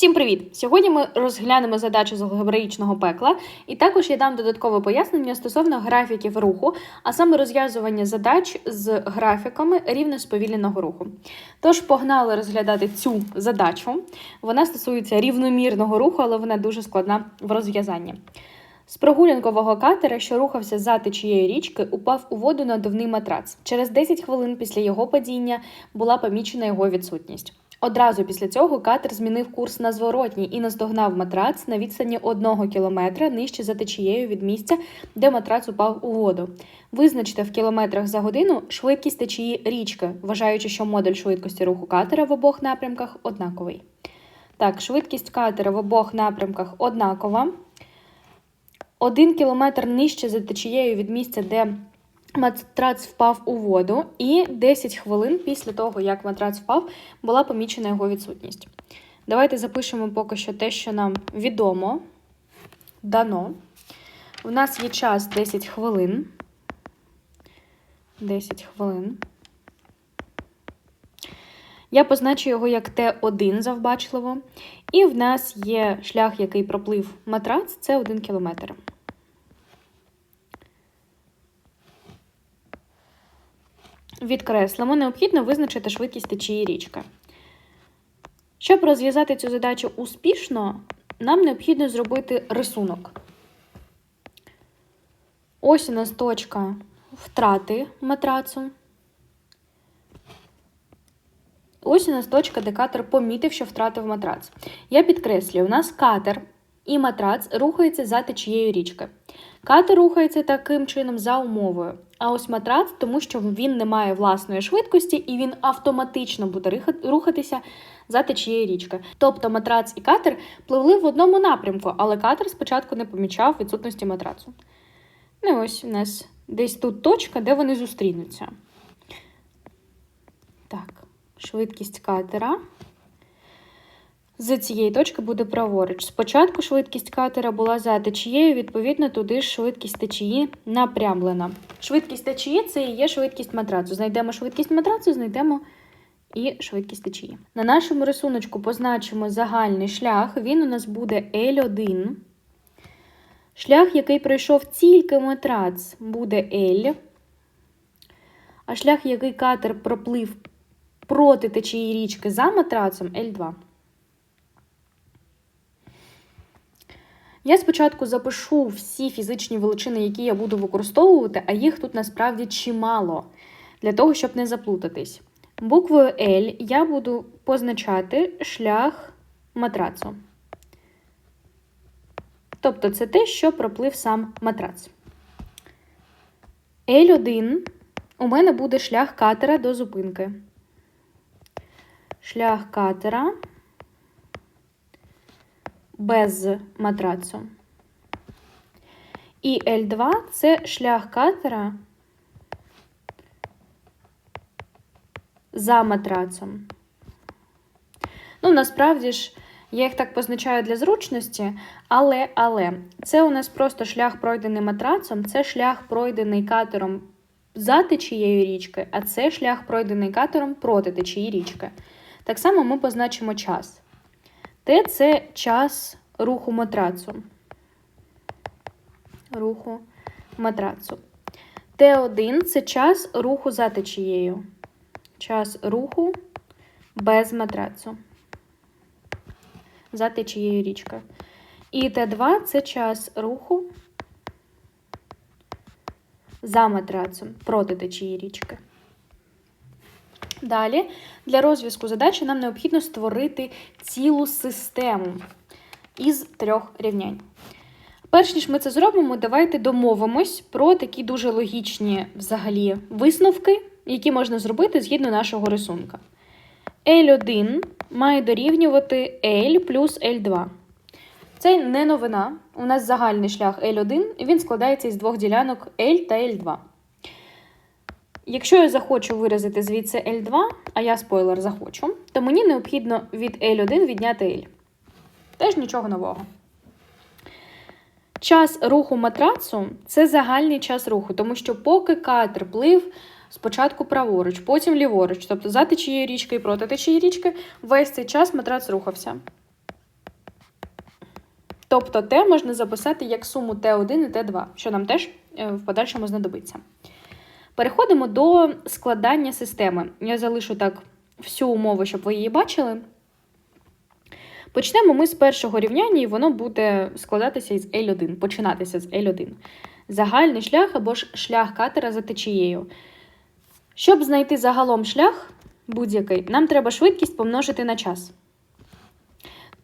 Всім привіт! Сьогодні ми розглянемо задачу з алгебраїчного пекла, і також я дам додаткове пояснення стосовно графіків руху, а саме розв'язування задач з графіками рівно сповільненого руху. Тож погнали розглядати цю задачу. Вона стосується рівномірного руху, але вона дуже складна в розв'язанні. З прогулянкового катера, що рухався за течією річки, упав у воду надувний матрац. Через 10 хвилин після його падіння була помічена його відсутність. Одразу після цього катер змінив курс на зворотній і наздогнав матрац на відстані одного кілометра нижче за течією від місця, де матрац упав у воду. Визначте в кілометрах за годину швидкість течії річки, вважаючи, що модель швидкості руху катера в обох напрямках однаковий. Так, швидкість катера в обох напрямках однакова. Один кілометр нижче за течією від місця, де матрац впав у воду, і 10 хвилин після того, як матрац впав, була помічена його відсутність. Давайте запишемо поки що те, що нам відомо, дано. У нас є час 10 хвилин. 10 хвилин. Я позначу його як Т1 завбачливо. І в нас є шлях, який проплив матрац, це 1 кілометр. Відкреслимо, необхідно визначити швидкість течії річки. Щоб розв'язати цю задачу успішно, нам необхідно зробити рисунок. Ось у нас точка втрати матрацу. Ось у нас точка, де катер помітив, що втратив матрац. Я підкреслюю, у нас катер і матрац рухаються за течією річки. Катер рухається таким чином за умовою. А ось матрац, тому що він не має власної швидкості і він автоматично буде рухатися за течією річки. Тобто матрац і катер пливли в одному напрямку, але катер спочатку не помічав відсутності матрацу. Ну ось у нас десь тут точка, де вони зустрінуться. Так, швидкість катера. З цієї точки буде праворуч. Спочатку швидкість катера була за течією, відповідно, туди ж швидкість течії напрямлена. Швидкість течії це і є швидкість матрацу. Знайдемо швидкість матрацу, знайдемо і швидкість течії. На нашому рисуночку позначимо загальний шлях. Він у нас буде L1. Шлях, який пройшов тільки матрац, буде L. А шлях, який катер проплив проти течії річки за матрацом L2. Я спочатку запишу всі фізичні величини, які я буду використовувати, а їх тут насправді чимало, для того, щоб не заплутатись. Буквою L я буду позначати шлях матрацу. Тобто це те, що проплив сам матрац. L1 у мене буде шлях катера до зупинки. Шлях катера без матрацу. І L2 це шлях катера за матрацом. Ну, насправді ж, я їх так позначаю для зручності, але, але, це у нас просто шлях пройдений матрацом, це шлях пройдений катером за течією річки, а це шлях пройдений катером проти течії річки. Так само ми позначимо час. Т це час руху матрацу. Руху матрацу. Т1 це час руху за течією. Час руху без матрацу. За течією річки. І Т2 це час руху за матрацом проти течії річки. Далі, для розв'язку задачі нам необхідно створити цілу систему із трьох рівнянь. Перш ніж ми це зробимо, давайте домовимось про такі дуже логічні взагалі висновки, які можна зробити згідно нашого рисунка. L1 має дорівнювати L плюс L2. Це не новина. У нас загальний шлях L1, і він складається із двох ділянок L та L2. Якщо я захочу виразити звідси L2, а я спойлер захочу, то мені необхідно від L1 відняти L. Теж нічого нового. Час руху матрацу це загальний час руху, тому що поки катер плив спочатку праворуч, потім ліворуч, тобто за течією річки і проти течії річки, весь цей час матрац рухався. Тобто T можна записати як суму T1 і T2, що нам теж е, в подальшому знадобиться. Переходимо до складання системи. Я залишу так всю умову, щоб ви її бачили. Почнемо ми з першого рівняння, і воно буде складатися із L1, починатися з L1. Загальний шлях або ж шлях катера за течією. Щоб знайти загалом шлях будь-який, нам треба швидкість помножити на час.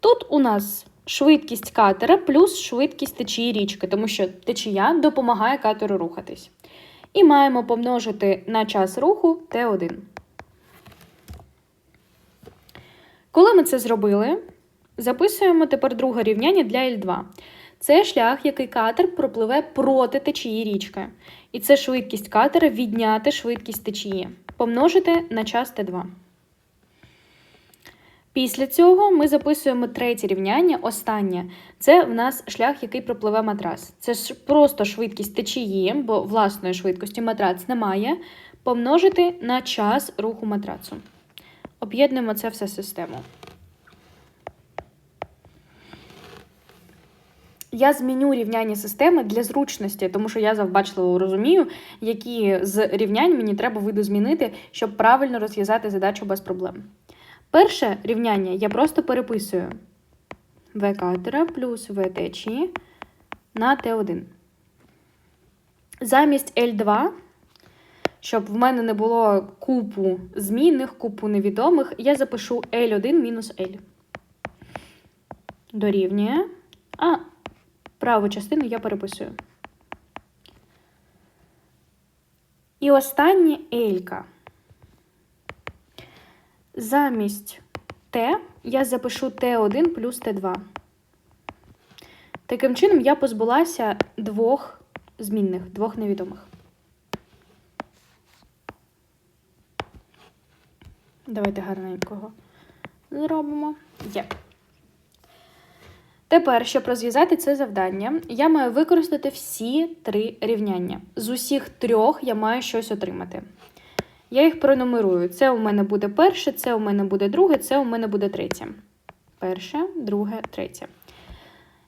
Тут у нас швидкість катера плюс швидкість течії річки, тому що течія допомагає катеру рухатись. І маємо помножити на час руху Т1. Коли ми це зробили, записуємо тепер друге рівняння для L2. Це шлях, який катер пропливе проти течії річки. І це швидкість катера відняти швидкість течії. Помножити на час Т2. Після цього ми записуємо третє рівняння, останнє. Це в нас шлях, який пропливе матрас. Це ж просто швидкість течії, бо власної швидкості матрац немає. Помножити на час руху матрацу. Об'єднуємо це все систему. Я зміню рівняння системи для зручності, тому що я завбачливо розумію, які з рівнянь мені треба видозмінити, щоб правильно розв'язати задачу без проблем. Перше рівняння я просто переписую В катера плюс В течії на Т1. Замість L2, щоб в мене не було купу змінних, купу невідомих, я запишу L1 мінус L. Дорівнює. А праву частину я переписую. І останнє L. Замість Т я запишу Т1 плюс Т2. Таким чином, я позбулася двох змінних, двох невідомих. Давайте гарненького зробимо. Є. Тепер, щоб розв'язати це завдання, я маю використати всі три рівняння. З усіх трьох я маю щось отримати. Я їх пронумерую. Це у мене буде перше, це у мене буде друге, це у мене буде третє. Перше, друге, третє.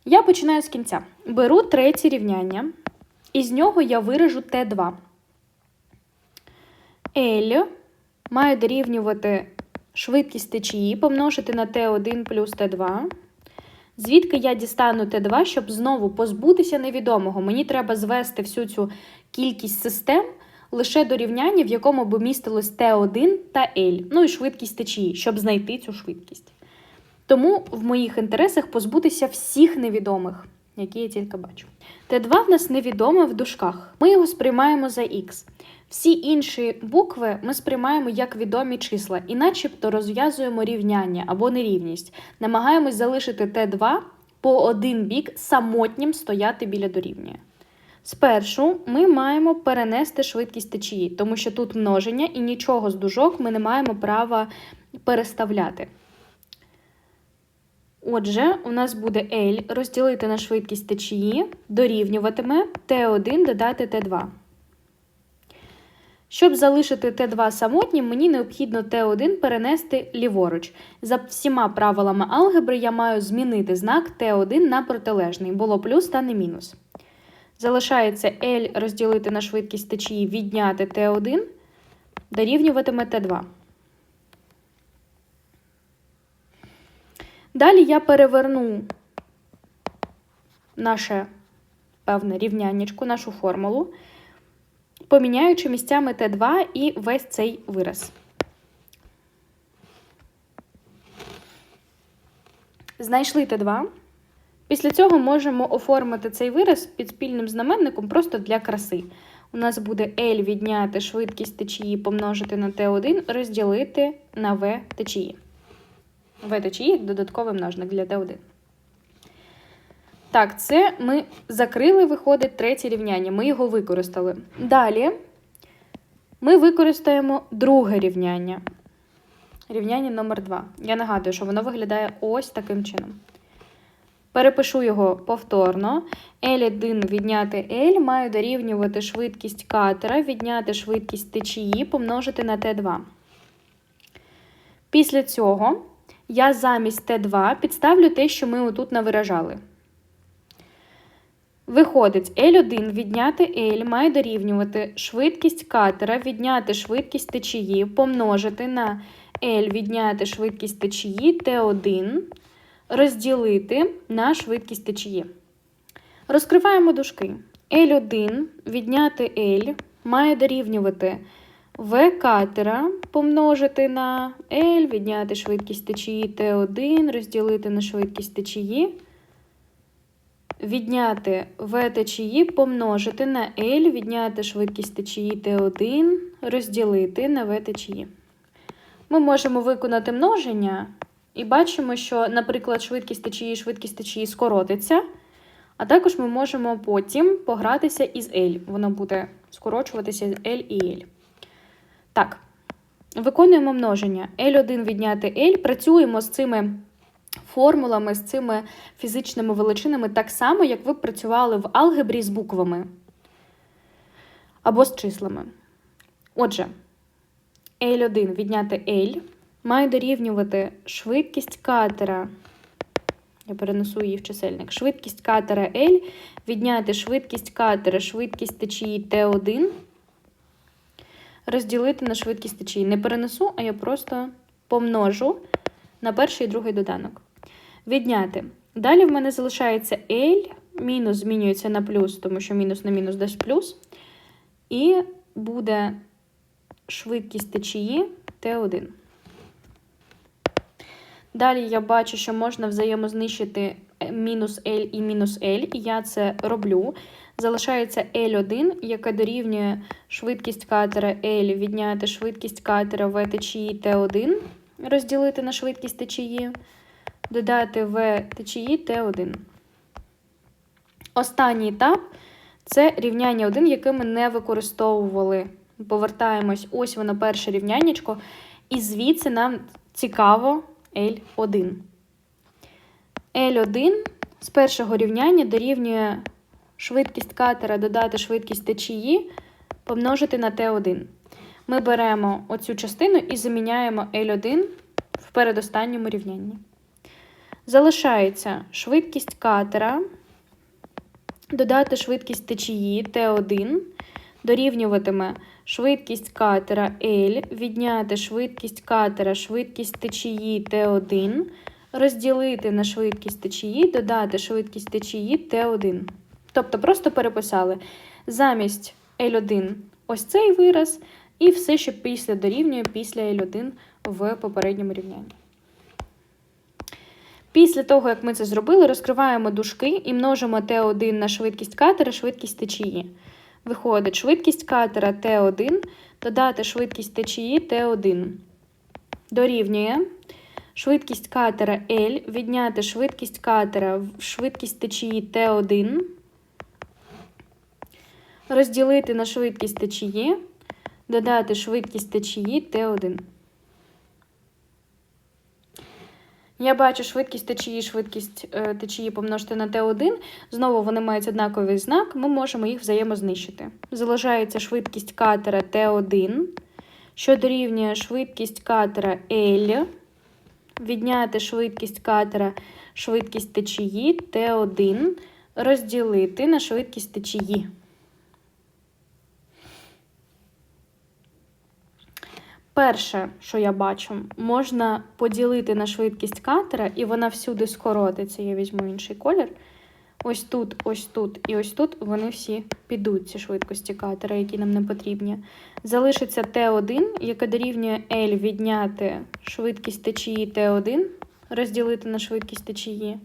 Я починаю з кінця. Беру третє рівняння, і з нього я виражу Т2. L має дорівнювати швидкість течії, помножити на Т1 плюс Т2. Звідки я дістану Т2, щоб знову позбутися невідомого. Мені треба звести всю цю кількість систем лише до рівняння, в якому б містилось Т1 та L, ну і швидкість течії, щоб знайти цю швидкість. Тому в моїх інтересах позбутися всіх невідомих, які я тільки бачу. Т2 в нас невідоме в дужках. Ми його сприймаємо за Х. Всі інші букви ми сприймаємо як відомі числа, і начебто розв'язуємо рівняння або нерівність. Намагаємось залишити Т2 по один бік самотнім стояти біля дорівнює. Спершу ми маємо перенести швидкість течії, тому що тут множення і нічого з дужок ми не маємо права переставляти. Отже, у нас буде L розділити на швидкість течії, дорівнюватиме Т1 додати Т2. Щоб залишити Т2 самотнім, мені необхідно Т1 перенести ліворуч. За всіма правилами алгебри я маю змінити знак Т1 на протилежний, було плюс та не мінус. Залишається L розділити на швидкість течії відняти Т1, дорівнюватиме Т2. Далі я переверну наше певне рівняннячко, нашу формулу, поміняючи місцями Т2 і весь цей вираз. Знайшли Т2. Після цього можемо оформити цей вираз під спільним знаменником просто для краси. У нас буде L відняти швидкість течії помножити на Т1, розділити на В течії. В течії додатковий множник для Т1. Так, це ми закрили, виходить третє рівняння. Ми його використали. Далі ми використаємо друге рівняння. Рівняння номер 2. Я нагадую, що воно виглядає ось таким чином. Перепишу його повторно. L1 відняти L має дорівнювати швидкість катера, відняти швидкість течії, помножити на Т2. Після цього я замість Т2 підставлю те, що ми отут навиражали. Виходить, L1 відняти L має дорівнювати швидкість катера, відняти швидкість течії, помножити на L відняти швидкість течії T1, розділити на швидкість течії. Розкриваємо дужки. L1 відняти L має дорівнювати В катера помножити на L, відняти швидкість течії T1, розділити на швидкість течії. Відняти В течії помножити на L, відняти швидкість течії T1, розділити на В течії. Ми можемо виконати множення і бачимо, що, наприклад, швидкість течії швидкість течії скоротиться. А також ми можемо потім погратися із L. Воно буде скорочуватися з L і L. Так, виконуємо множення. L1 відняти L. Працюємо з цими формулами, з цими фізичними величинами так само, як ви працювали в алгебрі з буквами або з числами. Отже, L1 відняти L має дорівнювати швидкість катера. Я перенесу її в чисельник. Швидкість катера L відняти швидкість катера, швидкість течії T1, розділити на швидкість течії. Не перенесу, а я просто помножу на перший і другий доданок. Відняти. Далі в мене залишається L, мінус змінюється на плюс, тому що мінус на мінус дасть плюс. І буде швидкість течії Т1. Далі я бачу, що можна взаємознищити мінус L і мінус L, і я це роблю. Залишається L1, яка дорівнює швидкість катера L, відняти швидкість катера В течії Т1, розділити на швидкість течії, додати В течії Т1. Останній етап це рівняння 1, яке ми не використовували. Повертаємось, ось воно перше рівняннячко, і звідси нам цікаво. L1. L1 з першого рівняння дорівнює швидкість катера додати швидкість течії, помножити на T1. Ми беремо оцю частину і заміняємо L1 в передостанньому рівнянні. Залишається швидкість катера, додати швидкість течії T1, дорівнюватиме швидкість катера L, відняти швидкість катера, швидкість течії Т1, розділити на швидкість течії, додати швидкість течії Т1. Тобто просто переписали замість L1 ось цей вираз, і все, що після дорівнює після L1 в попередньому рівнянні. Після того, як ми це зробили, розкриваємо дужки і множимо Т1 на швидкість катера, швидкість течії. Виходить швидкість катера Т1 додати швидкість течії Т1. Дорівнює швидкість катера L, відняти швидкість катера в швидкість течії Т1, розділити на швидкість течії, додати швидкість течії Т1. Я бачу швидкість течії, швидкість е, течії помножити на Т1. Знову вони мають однаковий знак, ми можемо їх взаємознищити. Залишається швидкість катера Т1, що дорівнює швидкість катера L, відняти швидкість катера, швидкість течії Т1, розділити на швидкість течії. Перше, що я бачу, можна поділити на швидкість катера, і вона всюди скоротиться. Я візьму інший колір. Ось тут, ось тут і ось тут вони всі підуть, ці швидкості катера, які нам не потрібні. Залишиться Т1, яке дорівнює L відняти швидкість течії Т1, розділити на швидкість течії.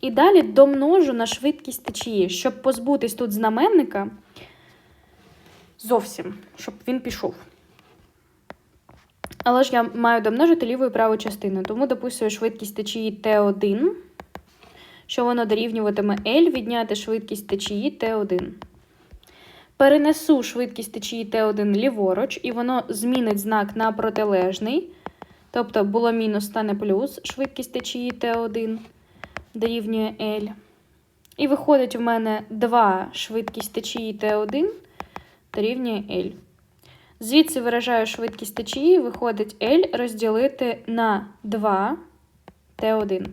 І далі домножу на швидкість течії, щоб позбутись тут знаменника. Зовсім, щоб він пішов. Але ж я маю домножити ліву і праву частину, тому дописую швидкість течії Т1, що воно дорівнюватиме L відняти швидкість течії Т1. Перенесу швидкість течії Т1 ліворуч, і воно змінить знак на протилежний. Тобто було мінус, стане плюс швидкість течії Т1 дорівнює L. І виходить у мене 2 швидкість течії Т1 дорівнює L. Звідси виражаю швидкість течії, виходить L розділити на 2 Т1.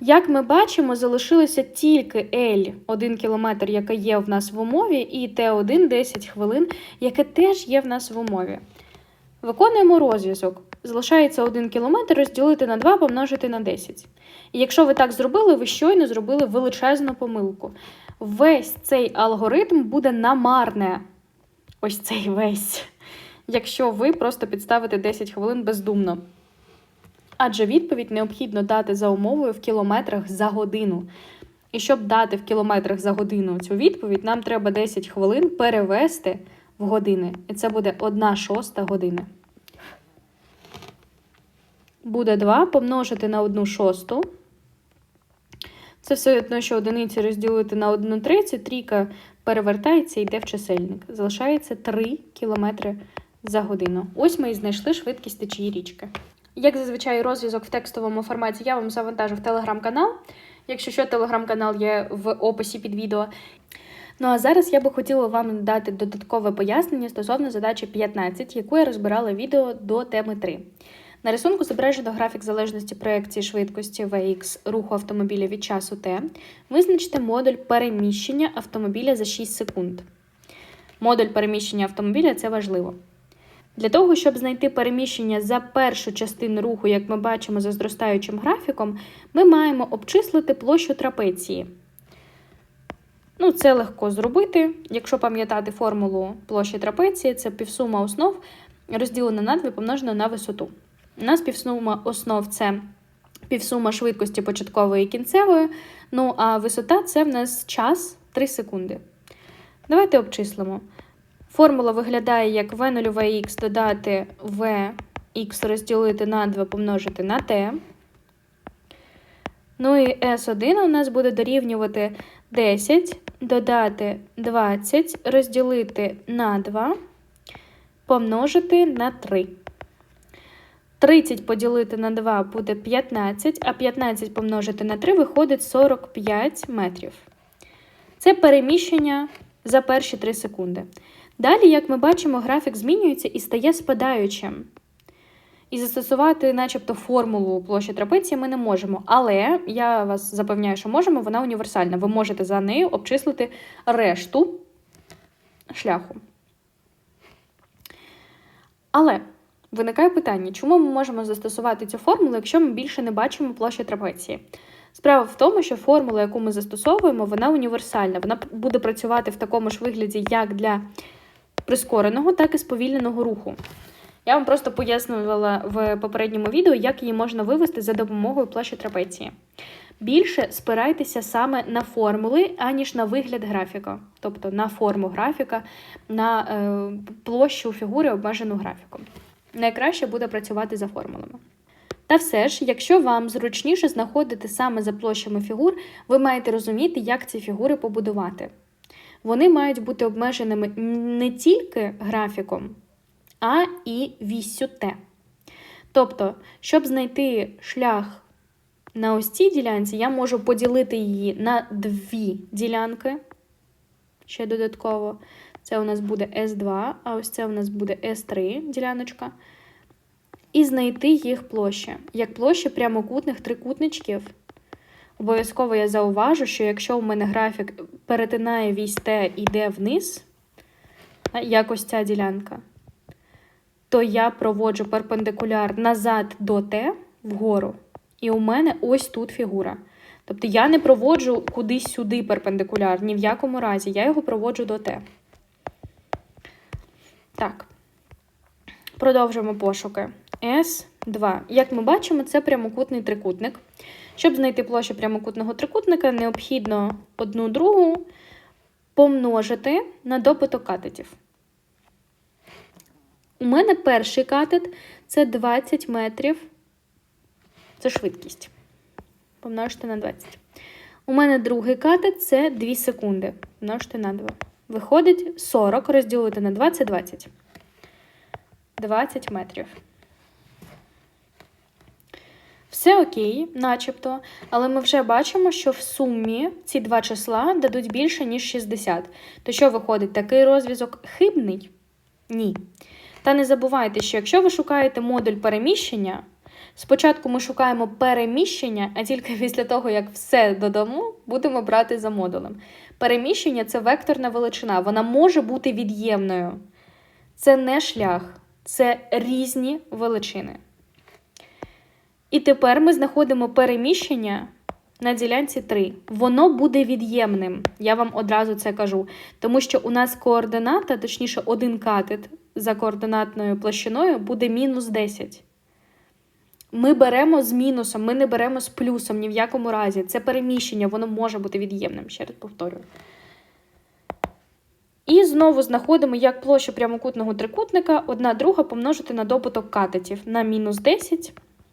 Як ми бачимо, залишилося тільки L 1 км, яка є в нас в умові, і Т1 10 хвилин, яке теж є в нас в умові. Виконуємо розв'язок. Залишається 1 км розділити на 2 помножити на 10. І якщо ви так зробили, ви щойно зробили величезну помилку. Весь цей алгоритм буде намарне. Ось цей весь. Якщо ви просто підставите 10 хвилин бездумно. Адже відповідь необхідно дати за умовою в кілометрах за годину. І щоб дати в кілометрах за годину цю відповідь, нам треба 10 хвилин перевести в години. І це буде 1 шоста година. Буде 2 помножити на 1 шосту. Це все одно, що одиниці розділити на 1 третю, трійка перевертається і йде в чисельник. Залишається 3 км за годину. Ось ми і знайшли швидкість течії річки. Як зазвичай розв'язок в текстовому форматі я вам завантажу в телеграм-канал. Якщо що, телеграм-канал є в описі під відео. Ну а зараз я би хотіла вам дати додаткове пояснення стосовно задачі 15, яку я розбирала відео до теми 3. На рисунку зображено графік залежності проекції швидкості VX руху автомобіля від часу T. Визначте модуль переміщення автомобіля за 6 секунд. Модуль переміщення автомобіля це важливо. Для того, щоб знайти переміщення за першу частину руху, як ми бачимо за зростаючим графіком, ми маємо обчислити площу трапеції. Ну, це легко зробити. Якщо пам'ятати формулу площі трапеції, це півсума основ розділена на 2 помножена на висоту. Нас півсума основ це півсума швидкості початкової і кінцевої. Ну а висота це в нас час 3 секунди. Давайте обчислимо. Формула виглядає як v 0 vx додати vx розділити на 2 помножити на t. Ну і S1 у нас буде дорівнювати 10 додати 20 розділити на 2 помножити на 3. 30 поділити на 2 буде 15, а 15 помножити на 3 виходить 45 метрів. Це переміщення за перші 3 секунди. Далі, як ми бачимо, графік змінюється і стає спадаючим. І застосувати, начебто, формулу площі трапеції ми не можемо. Але я вас запевняю, що можемо, вона універсальна. Ви можете за нею обчислити решту шляху. Але виникає питання, чому ми можемо застосувати цю формулу, якщо ми більше не бачимо площі трапеції? Справа в тому, що формула, яку ми застосовуємо, вона універсальна. Вона буде працювати в такому ж вигляді, як для прискореного, так і сповільненого руху. Я вам просто пояснювала в попередньому відео, як її можна вивести за допомогою площі трапеції. Більше спирайтеся саме на формули, аніж на вигляд графіка, тобто на форму графіка, на е, площу фігури, обмежену графіком. Найкраще буде працювати за формулами. Та все ж, якщо вам зручніше знаходити саме за площами фігур, ви маєте розуміти, як ці фігури побудувати. Вони мають бути обмеженими не тільки графіком, а і віссю Т. Тобто, щоб знайти шлях на ось цій ділянці, я можу поділити її на дві ділянки. Ще додатково. Це у нас буде С2, а ось це у нас буде С3 діляночка. І знайти їх площі. Як площі прямокутних трикутничків. Обов'язково я зауважу, що якщо у мене графік перетинає вісь Т і йде вниз, як ось ця ділянка, то я проводжу перпендикуляр назад до Т вгору. І у мене ось тут фігура. Тобто я не проводжу кудись сюди перпендикуляр, ні в якому разі. Я його проводжу до Т. Так. Продовжуємо пошуки. С2. Як ми бачимо, це прямокутний трикутник. Щоб знайти площу прямокутного трикутника, необхідно одну другу помножити на добуток катетів. У мене перший катет це 20 метрів. Це швидкість. Помножити на 20. У мене другий катет це 2 секунди. Помножити на 2. Виходить 40 розділити на 2 це 20. 20 метрів. Все окей, начебто, але ми вже бачимо, що в сумі ці два числа дадуть більше, ніж 60. То що виходить, такий розв'язок хибний? Ні. Та не забувайте, що якщо ви шукаєте модуль переміщення, Спочатку ми шукаємо переміщення, а тільки після того, як все додамо, будемо брати за модулем. Переміщення це векторна величина, вона може бути від'ємною. Це не шлях, це різні величини. І тепер ми знаходимо переміщення на ділянці 3. Воно буде від'ємним. Я вам одразу це кажу. Тому що у нас координата, точніше, один катет за координатною площиною буде мінус 10. Ми беремо з мінусом, ми не беремо з плюсом ні в якому разі. Це переміщення, воно може бути від'ємним. Ще раз повторюю. І знову знаходимо, як площу прямокутного трикутника одна друга помножити на добуток катетів на мінус 10,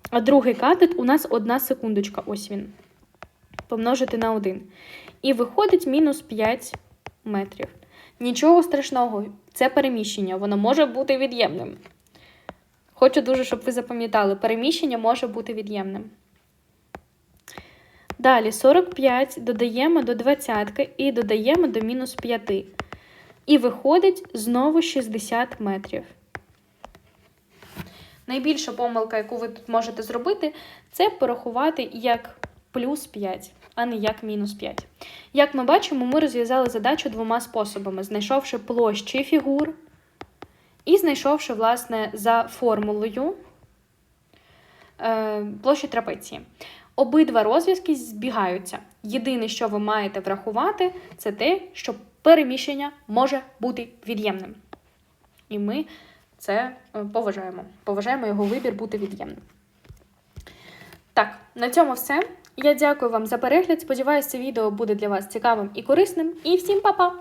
а другий катет у нас одна секундочка, ось він. Помножити на 1. І виходить мінус 5 метрів. Нічого страшного, це переміщення, воно може бути від'ємним. Хочу дуже, щоб ви запам'ятали, переміщення може бути від'ємним. Далі 45 додаємо до 20 і додаємо до мінус 5. І виходить знову 60 метрів. Найбільша помилка, яку ви тут можете зробити, це порахувати як плюс 5, а не як мінус 5. Як ми бачимо, ми розв'язали задачу двома способами: знайшовши площі фігур і знайшовши, власне, за формулою е, площі трапеції. Обидва розв'язки збігаються. Єдине, що ви маєте врахувати, це те, що переміщення може бути від'ємним. І ми це е, поважаємо. Поважаємо його вибір бути від'ємним. Так, на цьому все. Я дякую вам за перегляд. Сподіваюся, це відео буде для вас цікавим і корисним. І всім па-па!